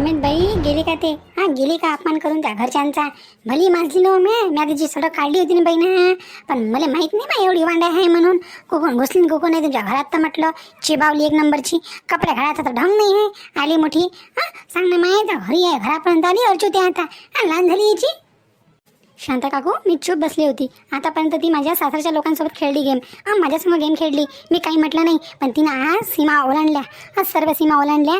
माहीत बाई गेली का ते? हा गेली का अपमान करून त्या घरच्यांचा? भली माझली नो हो मी मी तिची सडक काढली होती ना बाई ना पण मला माहीत नाही मा एवढी वांडा आहे म्हणून. कोकण घुसली कोकण नाही तुमच्या घरात तर म्हटलं चिबावली एक नंबरची. कपड्या घालायचा तर ढंग नाही आहे. आली मोठी. हा सांग ना माय तर घरी आहे घरापर्यंत आली अर्चू ते आता. हा लहान झाली याची शांता काकू मी चूप बसली होती. आतापर्यंत ती माझ्या सासरच्या लोकांसोबत खेळली गेम. हा माझ्यासमोर गेम खेळली. मी काही म्हटलं नाही पण तिनं आज सीमा ओलांडल्या. आज सर्व सीमा ओलांडल्या.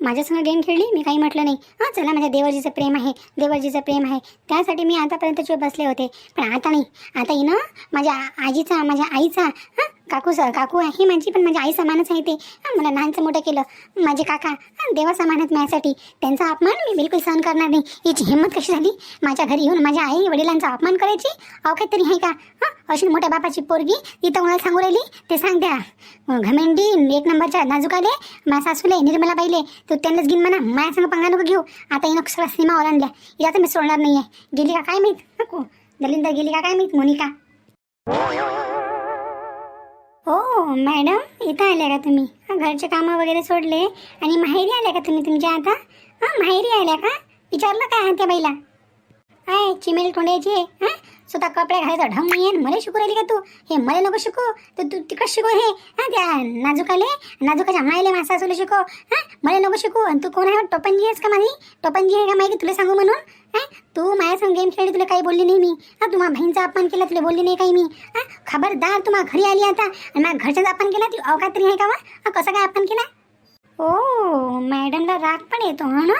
माझ्यासंग गेम खेळली? मी काही म्हटलं नाही. हां चला माझ्या देवरजीचं प्रेम आहे. देवरजीचं प्रेम आहे. त्यासाठी मी आतापर्यंत चूप बसले होते. पण आता नाही. आता येणं माझ्या आजीचा माझ्या आईचा हां काकू स काकू आहे. माझी पण माझ्या आई समानच आहे ते. मला लहानचं मोठं केलं. माझे काका देवा देवा आहेत माझ्यासाठी. त्यांचा अपमान मी बिलकुल सहन करणार नाही. हिची हिंमत कशी झाली? माझ्या घरी येऊन माझ्या आई वडिलांचा अपमान करायची? अहो काहीतरी आहे का? हां अशी मोठ्या बापाची पोरगी तिथं मला सांगू राहिली? ते सांग द्या. घमेंडी एक नंबरच्या नाजुकाले माझ्या सासूले निर्मला बाईले तू त्यांनाच घेईन म्हणा. माझ्या संग पंगा नको घेऊ. आता हिनं सगळ्या सीमा ओलांडल्या हिला तर मी सोडणार नाही आहे गेली का काय माहीत? नको. दलिंदर गेली का काय माहीत? मोनिका. हो मॅडम इथं आल्या का तुम्ही? घरचे कामं वगैरे सोडले. आणि माहेरी आल्या का तुम्ही तुमच्या आता? हां माहेरी आल्या का? विचारलं काय त्या बाईला? काय चिमेल तोंड्याची आहे. हां स्वतः कपडे घालायचा ढंग नाही आहे मला शिकू राहिली का तू? हे मला नको शिकू. तर तू तिकडं शिकव हे. हां त्या नाजुकाले नाजुकाच्या मायले मासा सासूला शिकव हां मला नको शिकू. आणि तू कोण आहे? टोपनजी आहेस का माझी टोपनजी आहे का माहिती तुला सांगू म्हणून. हां तू माझ्यासंग गेम खेळली तुला काही बोलली नाही मी. हां तुम्हा बहिणीचा अपमान केला तुला बोलली नाही काही मी. हां खबरदार तुम्हा घरी आली आता. आणि माझ्या घरच्याचा अपमान केला तू अवकात तरी आहे का वा? कसं कसा काय अपमान केला? ओ मॅडमला राग पण येतो हा ना?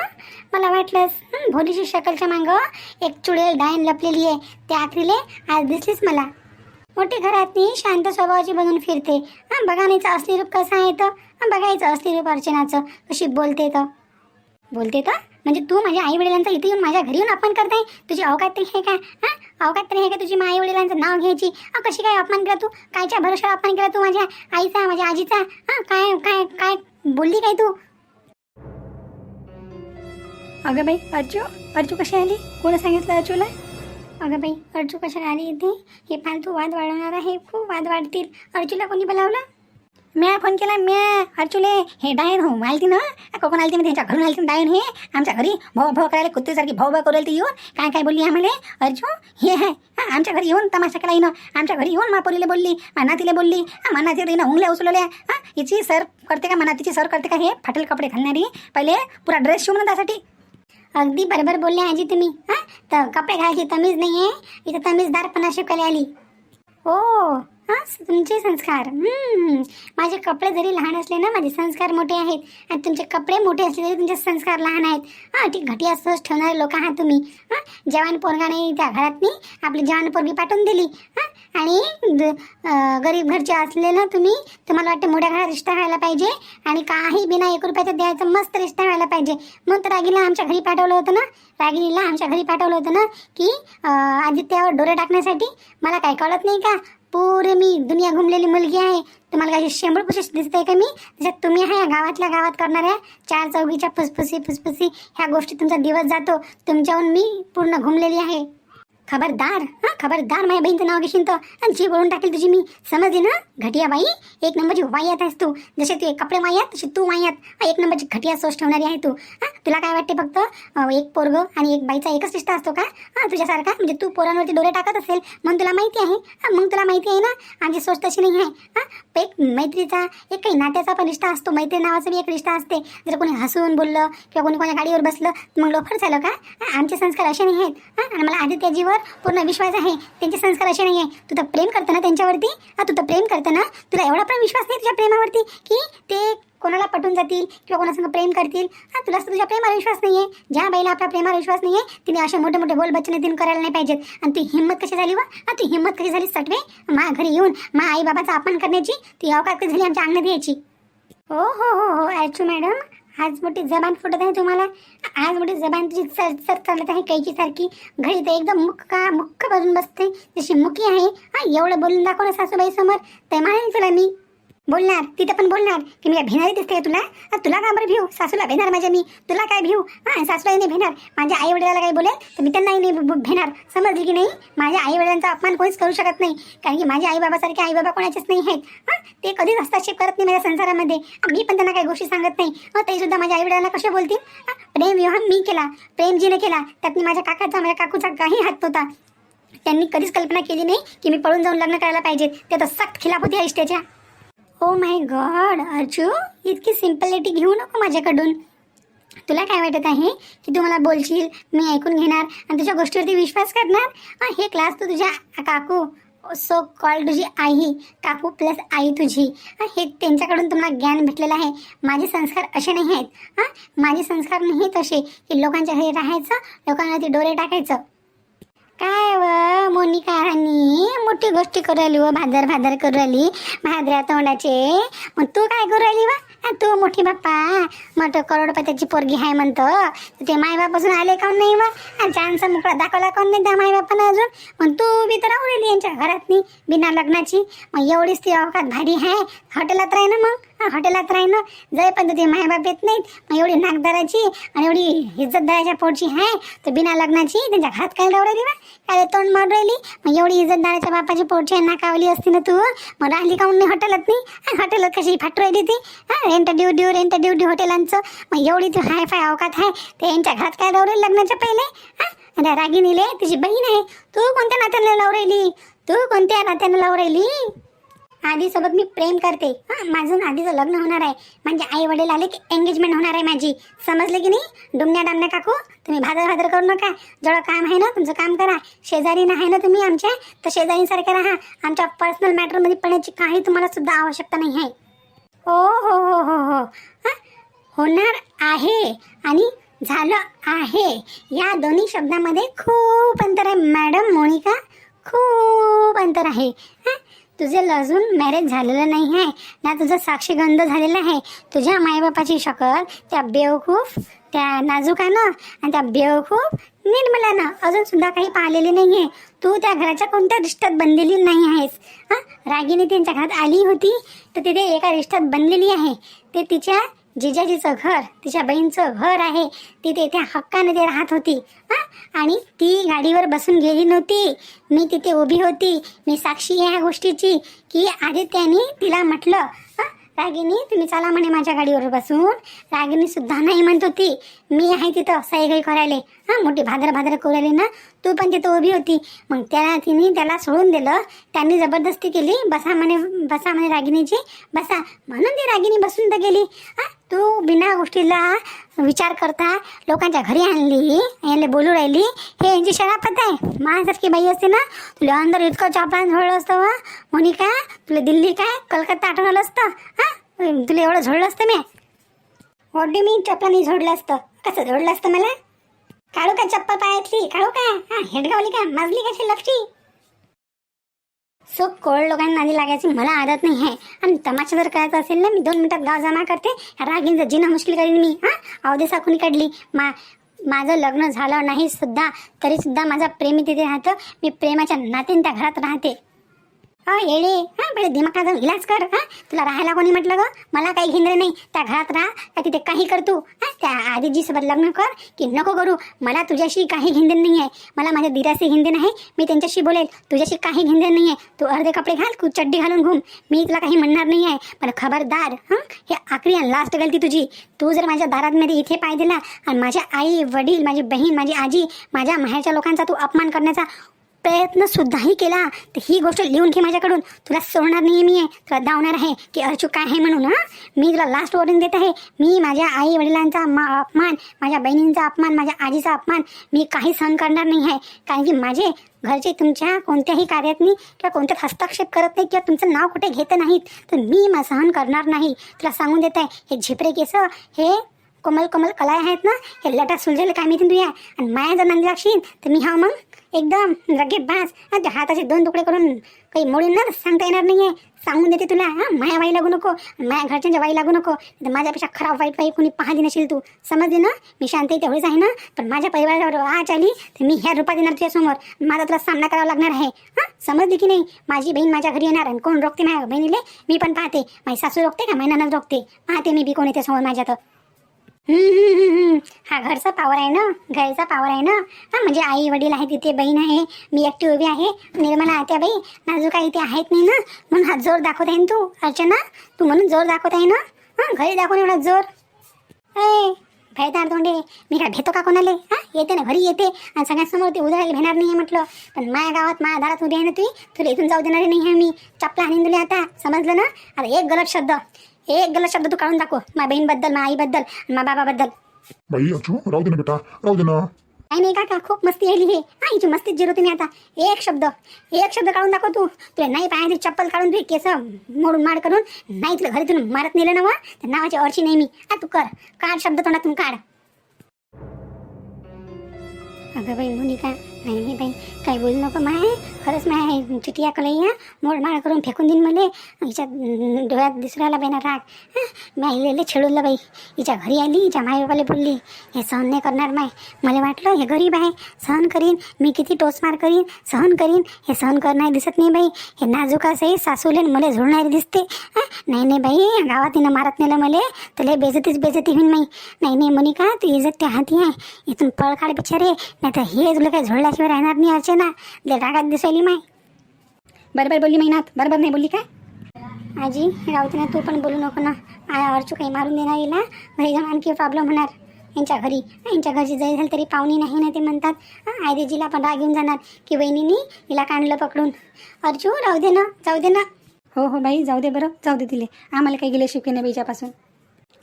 मला वाटलंच भोलीची शकलच्या मागं एक चुडेल डायन लपलेली आहे. त्या आखरीले आज दिसलीच मला. मोठी घरातनी शांत स्वभावाची बनून फिरते. हां बघा नाहीचं असली रूप कसं आहे तर? बघायचं असली रूप अर्चनाचं कशी बोलते तर? बोलते तर? म्हणजे तू माझ्या आई वडिलांचा इथे येऊन माझ्या घरी येऊन अपमान करताय? तुझी अवकात तरी आहे का? हां अवकात तरी आहे का तुझी आई वडिलांचं नाव घ्यायची? कशी काय अपमान केला तू? कायच्या भरोशावर अपमान केला तू माझ्या आईचा माझ्या आजीचा? हां काय काय काय बोलली काय तू? अगं बाई अर्जू अर्जू कशी आली? कोणी सांगितलं अर्जूला? अगं बाई अर्जू कशाला आली इथे? हे फालतू वाद वाढवणार आहे खूप वाद वाढतील. अर्जूला कोणी बोलावलं? म्या फोन केला म्या अर्चुले हे डायन हो आलती ना? कोकण आलती मी त्यांच्या घरून आलती डायन हे? आमच्या घरी भाऊ भाऊ करायला कुत्रीसारखी भाऊ भाऊ करेल ती येऊन. काय काय बोलली आम्हाला? अर्जू हे आहे हा, आमच्या घरी येऊन तमाशा केला येणं आमच्या घरी येऊन मापोरीला बोलली मानातीला बोलली. हा, मानाची उंगल्या उचलल्या हा हिची सर करते का मनातीची सर करते का हे? फाटेल कपडे घालणारी. पहिले पुरा ड्रेस शिवून त्यासाठी. अगदी बरोबर बोलले आजी तुम्ही. हां तर कपडे घालायची तमीज नाही आहे इथं तमीजदारपणा शिकायला आली. हो हां तुमचे संस्कार. हम्म. माझे कपडे जरी लहान असले ना माझे संस्कार मोठे आहेत. आणि तुमचे कपडे मोठे असले तरी तुमचे संस्कार लहान आहेत. हां ती घटिया सोच ठेवणारे लोक आहात तुम्ही. हां जवान पोरगाने त्या घरात मी आपली जवान पोरगी पाठवून दिली. हां आणि गरीब घरचे असले ना तुम्ही तुम्हाला वाटते मोठ्या घरात रिश्ता व्हायला पाहिजे? आणि काही बिना एक रुपयाचं द्यायचं मस्त रिश्ता व्हायला पाहिजे. मग तर रागिला आमच्या घरी पाठवलं होतं ना? रागिनीला आमच्या घरी पाठवलं होतं ना? की आदित्यावर डोरे टाकण्यासाठी? मला काय कळत नाही का? पूरे मी दुनिया घुमलेली मुलगी आहे. तुम्हाला काही शेंबूळ दिसत दिसते का मी? त्याच्यात तुम्ही आहे या गावातल्या गावात करणाऱ्या चार चौघीच्या फुसफुसी फुसफुसी ह्या गोष्टी तुमचा दिवस जातो. तुमच्याहून मी पूर्ण घुमलेली आहे. खबरदार हा खबरदार माझ्या बहिणीचं नाव घेशील तर. आणि जी बोलून टाकेल तुझी मी. समजली ना? घटिया बाई एक नंबरची वायात आहेस तू. जसे तू कपडे वायात तशी तू वायात एक नंबरची घटिया सोच ठेवणारी आहे तू. हां तुला काय वाटते फक्त? एक पोरग आणि एक बाईचा एकच रिश्ता असतो का? हां तुझ्यासारखा? म्हणजे तू पोरांवरती डोळे टाकत असेल मग तुला माहिती आहे. हा मग तुला माहिती आहे ना? आमची सोच तशी नाही आहे. हां एक मैत्रीचा एक काही नात्याचा पण रिश्ता असतो. मैत्री नावाचा बी एक रिश्ता असते. जर कोणी हसून बोललं किंवा कोणी कोणा गाडीवर बसलं तर मग लोफर झालं का? आमचे संस्कार असे नाही आहेत. हां आणि मला आदित्यजीवर पूर्ण विश्वास आहे. त्यांचे संस्कार असे नाही आहे तू तर प्रेम करतं ना त्यांच्यावरती हां तू तर प्रेम करतं ना तुला एवढा पण विश्वास नाही तुझ्या प्रेमावरती की ते कोणाला पटून जातील किंवा कोणासंग प्रेम करतील? हा तुला तुझ्या प्रेमावर विश्वास नाही आहे ज्या बाईला आपल्या प्रेमावर विश्वास नाही आहे तिने असे मोठे मोठे बोल बच्चने तिने करायला नाही पाहिजेत. आणि ती हिंमत कशी झाली वा? हा ती हिंमत कशी झाली सटवे? मा घरी येऊन मा आई बाबाचा अपमान करण्याची ती अवकाश कशी झाली आमच्या अंगणात यायची? हो हो हो हो ॲचू मॅडम. आज मोठी जबान फुटत आहे तुम्हाला? आज मोठी जबान तुझी सर सर चालत आहे कैची सारखी. घरी तर एकदम मुक्का मुक्क बाजून बसते. जशी मुकी आहे हा एवढं बोलून दाखव ना सासूबाई समोर ते मानेल तुला मी. बोलणार तिथं पण बोलणार की मी काय भिणारी दिसते तुला? तुला का बरं भिऊ? सासूला भेणार माझ्या मी. तुला काय भिऊ? हा सासूलाही नाही भेणार. माझ्या आई वडिलाला काही बोलेल? तर मी त्यांनाही नाही भेणार. समजली की नाही? माझ्या आई वडिलांचा अपमान कोणीच करू शकत नाही. कारण की माझ्या आई बाबासारखे आई बाबा कोणाचेच नाही आहेत. हा ते कधीच हस्तक्षेप करत नाही माझ्या संसारामध्ये. मी पण त्यांना काही गोष्टी सांगत नाही. मग ते सुद्धा माझ्या आई वडिलांना कसे बोलतील? प्रेम विवाह मी केला. प्रेमजीने केला. त्यात मी माझ्या काकाचा माझ्या काकूचा काही हात होता त्यांनी कधीच कल्पना केली नाही की मी पळून जाऊन लग्न करायला पाहिजे. ते तर सक्त खिलाफ होती इष्टाच्या. ओ माय गॉड अर्जू इतकी सिम्पलिटी घेऊ नको माझ्याकडून. तुला काय वाटत आहे की तू मला बोलशील मी ऐकून घेणार आणि तुझ्या गोष्टीवरती विश्वास करणार? हे क्लास तू तुझ्या काकू सो कॉल तुझी आई काकू प्लस आई तुझी. हे त्यांच्याकडून तुम्हाला ज्ञान भेटलेलं आहे. माझे संस्कार असे नाही आहेत हां माझे संस्कार नाहीत असे की लोकांच्या घरी राहायचं लोकांना ती डोळे टाकायचं. काय व मोनिका राणी? मोठी गोष्टी करू राहिली व भादर भादर करू राहिली. भादऱ्या तोंडाचे. मग तू काय करू राहिली वा? तू मोठी बाप्पा. मोठं करोडपत्याची पोरगी आहे म्हणतं. तर ते मायबापासून आले काऊन नाही मग चान्स मोकळा दाखवला काऊन नाही त्या मायबापानं अजून? मग तू बी तर राहू राहिली यांच्या घरातनी बिना लग्नाची. मग एवढीच ती अवकात भारी आहे हॉटेलात राही ना मग. हॉटेलात राही ना जय पण ते मायबाप येत नाहीत मग एवढी नागदाराची आणि एवढी इज्जतदाराच्या पोटची आहे तर बिना लग्नाची त्यांच्या घात काय राहू राहिली ना काय तोंड मारून राहिली? मग एवढी इज्जतदाराच्या बापाची पोटची आहे, नाकावली असती ना तू? मग राहिली काऊन नाही हॉटेलात नाही हॉटेलात कशी फाटू राहिली ती? हा rent due due rent due due हॉटेलांचं. मग एवढी तू हाय फाय अवकात आहे ते यांच्या घात काय राहू राहिली लग्नाच्या पहिले? हा आणि रागिनीले तुझी बहीण आहे. तू कोणत्या नात्याने लावू तू कोणत्या नात्याने लावू आधीसोबत मी प्रेम करते. हां माझं आधीचं लग्न होणार आहे. म्हणजे आई वडील आले की एंगेजमेंट होणार आहे माझी. समजले की नाही? डुमण्या डामण्या काकू तुम्ही भादर भादर करू नका. जेवढं काम आहे ना तुमचं काम करा. शेजारी आहे ना तुम्ही आमच्या तर शेजारीसारखे राहा. आमच्या पर्सनल मॅटरमध्ये पडण्याची काही तुम्हाला सुद्धा आवश्यकता नाही आहे. हो हो हो हो हो. हां होणार आहे आणि झालं आहे. या दोन्ही शब्दामध्ये खूप अंतर आहे. मॅडम मोनिका खूप अंतर आहे. हां तुझं अजून मॅरेज झालेलं नाही आहे ना तुझं साक्षीगंध झालेला आहे. तुझ्या मायबापाची शकल त्या बेवकूफ त्या नाजुकानं आणि त्या बेवकूफ निर्मलानं. अजून सुद्धा काही पाहिलेली नाही आहे तू त्या घराच्या कोणत्या रिश्त्यात बनलेली नाही आहेस? हां? रागिनी त्यांच्या घरात आली होती तर तिथे एका रिश्त्यात बनलेली आहे. ते तिच्या जिजाजीचं घर तिच्या बहीणचं घर आहे. ती तेथे हक्काने ते राहत होती. हां? आणि ती गाडीवर बसून गेली नव्हती. मी तिथे उभी होती. मी साक्षी आहे ह्या गोष्टीची की आदित्याने तिला म्हटलं हां रागिनी तुम्ही चला म्हणे माझ्या गाडीवर बसून. रागिनी सुद्धा नाही म्हणत होती. मी आहे तिथं साईगाई करायले. हां मोठी भादर भादर कोरली ना तू पण तिथं उभी होती. मग त्याला तिने त्याला सोडून दिलं. त्यांनी जबरदस्ती केली. बसा म्हणे बसा म्हणे रागिणीची. बसा. म्हणून ती रागिनी बसून तर गेली. हां तू बिना गोष्टीला विचार करता लोकांच्या घरी आणली याला बोलू राहिली. हे यांची शराफत आहे. माझ्यासारखी बाई असते ना तुला अंदर इतकं चापलान झोडलं असतं वा. म्हणी का तुला दिल्ली काय? कलकत्ता आठवलं असतं? हां तुला एवढं झोडलं असतं मी. वॉट मी चपलानी झोडलं असतं. कसं झोडलं असतं मला? काढू का चप्पल पायातली? काढू का? हा हेडगावली का? माजली कशी? लक्षी सो कोळ लोकांना नादी लागायची मला आदत नाही आहे. आणि तमाशा जर करायचा असेल ना मी दोन मिनिटात गाव जमा करते. रागींचं जिना मुश्किल करीन मी हा? अवदेसा साखून काढली? मा माझं लग्न झालं नाही सुद्धा तरी सुद्धा माझा प्रेमी तिथे राहतं. मी प्रेमाच्या नातीन त्या घरात राहते. हा येडे. हा पहिले दिमागाचा इलाज कर हा. तुला राहायला कोणी म्हटलं ग? मला काही घेणार नाही. त्या घरात राहा का तिथे काही कर तू? हा त्या आधीजी सोबत लग्न कर. की नको करू. मला तुझ्याशी काही घेणदेण नाही आहे. मला माझ्या दिराशी घेणदेण आहे मी त्यांच्याशी बोलेल. तुझ्याशी काही घेणदेण नाही आहे. तू अर्धे कपडे घाल तू चड्डी घालून घुम. मी तुला काही म्हणणार नाही आहे. पण खबरदार हां हे आखरी आणि लास्ट गलती तुझी. तू जर माझ्या दारातमध्ये इथे पाय दिला आणि माझ्या आई वडील माझी बहीण माझी आजी माझ्या माहेरच्या लोकांचा तू अपमान करण्याचा प्रयत्न सुद्धाही केला तर ही गोष्ट लिहून घे माझ्याकडून. तुला सोडणार नाही मी आहे. तुला धावणार आहे की अर्चू काय आहे म्हणून हां? मी तुला लास्ट वॉर्निंग देत आहे. मी माझ्या आई वडिलांचा मा अपमान माझ्या बहिणींचा अपमान माझ्या आजीचा अपमान मी काही सहन करणार नाही आहे. कारण की माझे घरचे तुमच्या कोणत्याही कार्यातनी किंवा कोणत्यात हस्तक्षेप करत नाही किंवा तुमचं नाव कुठे घेत नाहीत. तर मी सहन करणार नाही. तुला सांगून देत आहे हे झिपरे केस हे कोमल कोमल कला आहेत ना हे लटा सुलझेल काय माहिती तुया आणि माया जर नंदी लागशील तर मी हा मग एकदम रगे बाज. आणि त्या हाताचे दोन तुकडे करून काही मोडून ना सांगता येणार नाही आहे सांगून देते तुला हा माया वाई लागू नको माया घरच्यांच्या वाई लागू नको. तर माझ्यापेक्षा खराब वाईट वाई कोणी पाहिली नसेल तू. समजली ना? मी शांत तेवढीच आहे ना? पण माझ्या परिवारावर आज आली तर मी ह्या रूपात येणार तुझ्यासमोर माझा तुला सामना करावा लागणार आहे. हा समजली की नाही? माझी बहीण माझ्या घरी येणार आणि कोण रोखते माझ्या बहिणीले? मी पण पाहते. माझी सासू रोखते का? माझी ननद रोखते. पाहते मी बी कोण येते समोर माझ्या तर हा घरचा पावर आहे ना? घरचा पावर आहे ना? हा म्हणजे आई वडील आहे तिथे बहीण आहे मी एकटी उभी आहे निर्मला आत्या बाई नाजूक इथे आहेत नाही ना? म्हणून हा जोर दाखवत आहे ना तू अर्चना? तू म्हणून जोर दाखवत आहे ना हा घरी दाखवून एवढा जोर. ए भयदार तोंडे मी काय भेतो का कोणाले? हा येते ना घरी येते. आणि सगळ्यांसमोर ते उद्या भेणार नाही म्हटलं. पण माझ्या गावात माझ्या दारात उभी आहे ना तुझी तुला इथून जाऊ देणारी नाही आहे मी. चपला आणून दिली आता समजलं ना? आता एक गलत शब्द. एक गलत शब्द तू काढून दाखव. माझ्या बहीणबद्दल माझ्या आईबद्दल माझ्या बाबाबद्दल. बाई अचू राहू दे ना बेटा. राहू दे ना. नाही नाही काका खूप मस्ती आली हे. हा हिची मस्तीच जिरो तुम्ही आता. एक शब्द. एक शब्द काढून दाखव तू. तुला नाही पायाची चप्पल काढून तुझी केस मोडून माड करून. नाही तुला घरीतून मारत नेलं ना वा. तर नावाची अर्ची नाही मी हा तू कर. काढ शब्द तोंडातून काढ. अगं बाई मोनिका नाही नाही बाई काही बोलू नको माय खरंच माय चुतिया कलैया मोडमाळ करून फेकून देईन मले हिच्या डोळ्यात दिसरायला ना राग मी आईले छेडवलं बाई हिच्या घरी आली हिच्या मायबापाला बोलली हे सहन नाही करणार माय मला वाटलं हे गरीब आहे सहन करीन मी किती टोचमार करीन सहन करीन हे सहन करणार दिसत नाही बाई हे नाजूक आहे सासूले मले मला झोडणारी दिसते नाही नाही बाई गावात तिनं मारत नेलं मले तुला बेजतीच बेजती होईन माई नाही नाही मोनिका तू इज्जत त्या हाती आहे इथून पळ काढ बिचारे नाही तर हे तुला काय झोडल्याशिवाय राहणार नाही अर्चना. लय रागात दिसायली माय. बरोबर बोलली महिनात. बरोबर नाही बोलली काय? आजी राहते ना तू पण बोलू नको ना. अर्चू काही मारून देणार हिला घरी जाऊन आणखी प्रॉब्लेम होणार. यांच्या घरी. यांच्या घरची जरी झाली तरी पाहुणी नाही ना ते म्हणतात. आयदेजीला पण राग येऊन जाणार. की वहिनीनी हिला काढलं पकडून. अर्जू राहू दे ना. जाऊ दे ना. हो हो बाई जाऊ दे बरं. जाऊ दे तिले. आम्हाला काही गेले शिकवे नाही बाईच्यापासून.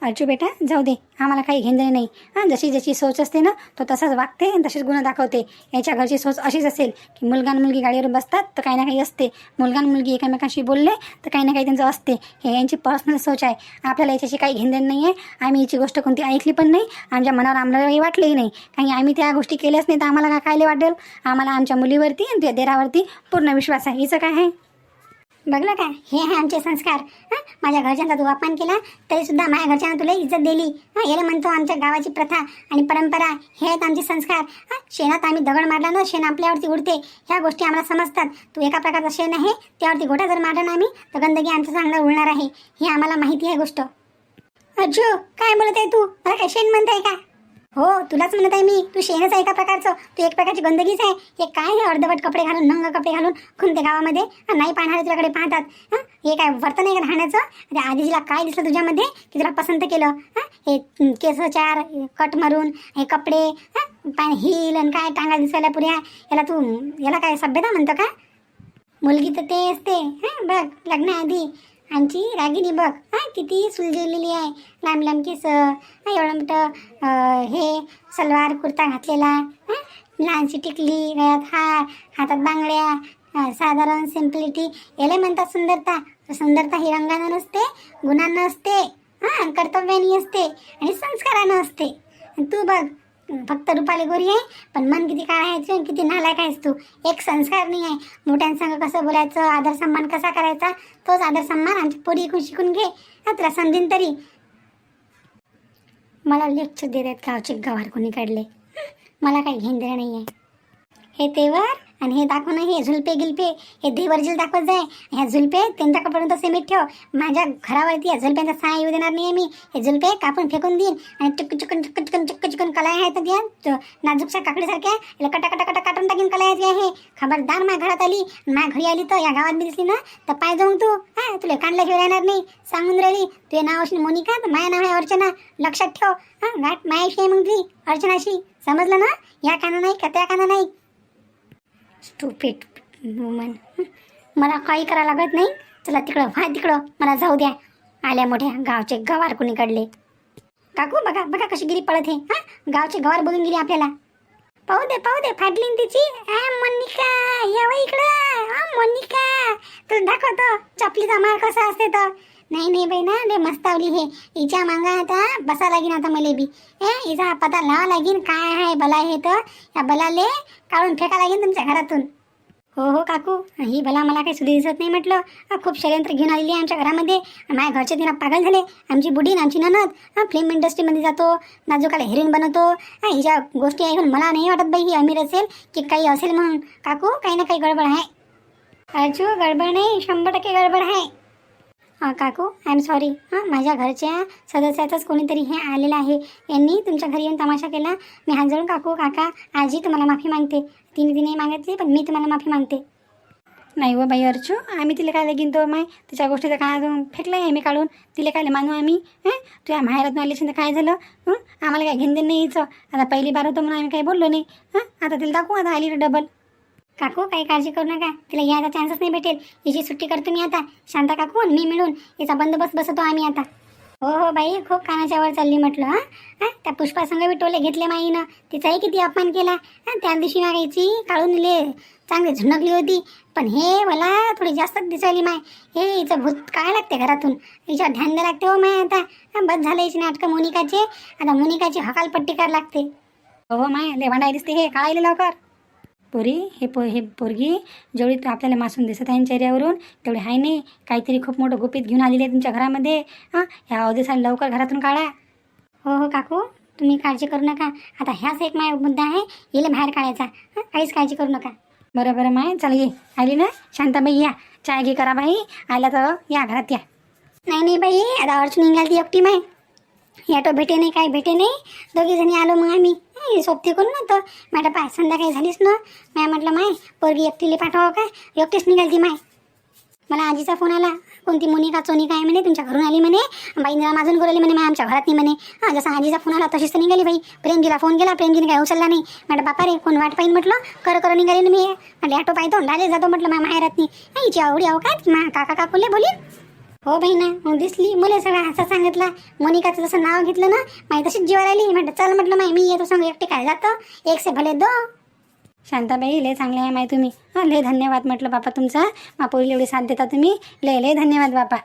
अर्जू बेटा जाऊ दे. आम्हाला काही घेणं नाही. हां जशी जशी सोच असते ना तो तसाच वागते आणि तसेच गुन्हा दाखवते. याच्या घरची सोच अशीच असेल की मुलगा आणि मुलगी गाडीवर बसतात तर काही ना काही असते. मुलगा आणि मुलगी एकमेकांशी बोलले तर काही ना काही त्यांचं असते. हे यांची पर्सनल सोच आहे. आपल्याला याच्याशी काही घेणं नाही आहे. आम्ही याची गोष्ट कोणती ऐकली पण नाही. आमच्या मनावर आम्हाला काही वाटलंही नाही. कारण आम्ही त्या गोष्टी केल्याच नाही तर आम्हाला काय कायले वाटेल? आम्हाला आमच्या मुलीवरती आणि त्या देरावरती पूर्ण विश्वास आहे. हिचं काय आहे? बघलं का? हे आहे आमचे संस्कार. हां? माझ्या घरच्यांचा तू अपमान केला तरी सुद्धा माझ्या घरच्यांना तुला इज्जत दिली. हां याला म्हणतो आमच्या गावाची प्रथा आणि परंपरा. हे आहेत आमचे संस्कार. हां शेणात आम्ही दगड मारला ना शेण आपल्यावरती उडते. ह्या गोष्टी आम्हाला समजतात. तू एका प्रकारचा शेण आहे त्यावरती गोटा जर मारला ना आम्ही तर गंदगी आमच्या चांगलं उडणार आहे. ही आम्हाला माहिती आहे गोष्ट. अज्जू काय बोलत आहे तू? मला काय शेण म्हणताय का? हो तुलाच म्हणत आहे मी. तू शेणच आहे एका प्रकारचं? तू एक प्रकारची गंदगीच आहे. हे काय हे अर्धवट कपडे घालून नंग कपडे घालून खुंते गावामध्ये? नाही पाहणारे तुझ्याकडे पाहतात. हे काय वर्तन आहे का राहण्याचं? त्या आधीजीला काय दिसलं तुझ्यामध्ये? की तुला पसंत केलं. हे केस चार कट मारून हे कपडे पाय हिल आणि काय टांगा दिसायला पुऱ्या. याला तू याला काय सभ्यता म्हणतो का? मुलगी तर ते. असते हां बघ लग्नाआधी. आमची रागिनी बघ. हां किती सुलझलेली आहे. लांब लांब केस एवढं मोठं हे सलवार कुर्ता घातलेला. हां लहानशी टिकली गळ्यात हार हातात बांगड्या साधारण सिम्पलिटी. याला म्हणतात सुंदरता. सुंदरता ही रंगानं नसते गुणांना असते. हां कर्तव्यानी असते आणि संस्कारानं असते. तू बघ फक्त रुपाली गोरी आहे पण मन किती काय आहे किती नालायक आहेस तू. एक संस्कार नाही आहे. मोठ्यांसंग कसं बोलायचं आदर सन्मान कसा करायचा तोच आदर सन्मान आमच्या पोरी इकून शिकून घे. तुला समजेन तरी. मला लेक्चर देत आहेत गावचे गवार कोणी काढले. मला काही घेणं नाही आहे. हे तेवर आणि हे दाखव ना हे झुलपे गिलपे. हे देवरजील दाखवत जाय. ह्या झुलपे त्यांच्यापर्यंत सिमेंट ठेव. माझ्या घरावरती या झुलप्यांचा सहा येऊ देणार नाही मी. हे झुलपे कापून फेकून देईन आणि चुक चुकन चुक चुकन चुक चुकन कलाय आहेत त्या? त- नाजूकच्या काकडीसारख्या याला कटा कटा कटा काटून टाकीन कलाय आहे खबरदार माझ्या घरात आली. माझ्या घरी आली तर या गावात मी दिसली ना? तर पाय जाऊन तू. हा तुला घेऊन येणार नाही. सांगून राहिली तुझे नाव असेल मोनिका तर माझ्या नाव आहे अर्चना. लक्षात ठेव. हा गाठ मायाशी आहे मग ती अर्चनाशी. समजलं ना? या काना नाही का त्या काना नाही? स्टुपिट वुमन मला काही करा लागत नाही. चला तिकडं व्हा तिकडं. मला जाऊ द्या. आल्या मोठ्या गावचे गवार कुणी काढले. काकू बघा बघा कशी गिरी पळत हे हा गावचे गवार बोलून गेली आपल्याला. पाहू दे पाहू दे फाटलीन तिची. आ मोनिका यावं इकडं. हा मोनिका. तुला दाखवतो. चपलीचा मार कसा असते तर नाही नाही बाई ना लय मस्त आवली हे. हिच्या मांगा आता बसा लागीन आता मले बी. हे हिचा पता लावा लागीन काय आहे बला हे तर. या बलाले काढून फेका लागेल तुमच्या घरातून. हो हो काकू. ही भला मला काही सुधी दिसत नाही म्हटलं. खूप षडयंत्र घेऊन आलेली आहे आमच्या घरामध्ये. माझ्या घरचे तिला पागल झाले. आमची बुडीन आमची ननद. फिल्म इंडस्ट्रीमध्ये जातो. नाजूकाला हिरोईन बनवतो. हिच्या गोष्टी ऐकून मला नाही वाटत बाई ही अमीर असेल की काही असेल म्हणून. काकू काही ना काही गडबड आहे. अर्जू गडबड नाही शंभर टक्के गडबड आहे. काकू आय एम सॉरी हां माझ्या घरच्या सदस्याचाच कोणीतरी हे आलेलं आहे. यांनी तुमच्या घरी येऊन तमाशा केला. मी हात जोडून काकू काका आजी तुम्हाला माफी मागते. तिने तिने मागितली पण मी तुम्हाला माफी मागते. नाही व बाई अर्चू आम्ही तिला काय लगीन तो माय? तिच्या गोष्टीचं काय फेकलं आहे मी काढून. तिला काय मानू आम्ही? हं? तुझ्या माहेरातून आली असेल तर काय झालं? आम्हाला काय घेणं देणं नाही यायचं आता पहिली बार होतं म्हणून आम्ही काही बोललो नाही. हां? आता तिला दाखवू आता आली डबल काकू काही काळजी करू नका. तिला यायचा चान्सच नाही भेटेल. हिची सुट्टी करतो मी आता. शांता काकू आणि मी मिळून याचा बंदोबस्त बसवतो आम्ही आता. हो हो बाई खूप कानाच्या वर चालली म्हटलं हां? हां? त्या पुष्पासंग बी टोले घेतले माईनं. तिचाही किती अपमान केला. हां? त्या दिवशी मागायची काढून दिले चांगली झुणकली होती. पण हे मला थोडी जास्तच दिसायली माय. हे हिचं भूत काय लागते घरातून? हिच्यावर ध्यान द्या लागते हो माय आता. बस झालं हिची नाटकं मोनिकाचे. आता मोनिकाची हकालपट्टी करायला लागते. हो हो माय लय दिसते हे. काळायले लवकर. पोरी हे पो हे पोरगी जेवढी आपल्याला मासून दिसत आहे चेहऱ्यावरून तेवढे आहे नाही. काहीतरी खूप मोठं गुपित घेऊन आलेली आहे तुमच्या घरामध्ये. हां? ह्या अवधीसाठी लवकर घरातून काढा. हो हो काकू. तुम्ही काळजी करू नका. आता ह्याच एक माय मुद्दा आहे. हिला बाहेर काढायचा. काहीच काळजी करू नका. बरं बरं माय. चल ये. आली ना? शांताबाई या. चाय घे करा बाई. आल्या तर या घरात या. नाही नाही बाई. आता अडचण निघाली ती एकटी माय. ॲटो भेटे नाही काय भेटे नाही. दोघी जणी आलो मग आम्ही. हे सोबती करून ना तर मॅडम पाय संध्याकाळी झालीच ना? मॅ म्हटलं माय पोरगी एकटीला पाठवावं काय? एकटीच निघाली माय. मला आजीचा फोन आला. कोणती मोनिका चोनिका आहे म्हणे? तुमच्या घरून आली म्हणे. बाई जरा माझून बोलली म्हणे माय आमच्या घरात नाही म्हणे. हा जसा आजीचा फोन आला तशीच तर निघाली बाई. प्रेमजीला फोन केला प्रेमजीने काय उचलला नाही. मॅडम बापा रे कोण वाट पाहिजे म्हटलं कर कर निघाली ना मी. म्हटलं ॲटो पाहतो डाले जातो. म्हटलं माझ्या माहेरात नाही हिची आवडी आहो काय मा काका काकुले बोली. हो बहिणा मग दिसली. मुले सगळं असं सांगितलं. मोनिकाचं जसं नाव घेतलं ना माही तशीच जीवावर म्हटलं चल म्हटलं माही मी येतो सांग एकटे काय जातो. एक से भले दो. शांताबाई लय चांगले आहे माही तुम्ही. हां लय धन्यवाद म्हटलं बापा तुमचा. मा एवढी साथ देता तुम्ही. लय लय धन्यवाद बापा.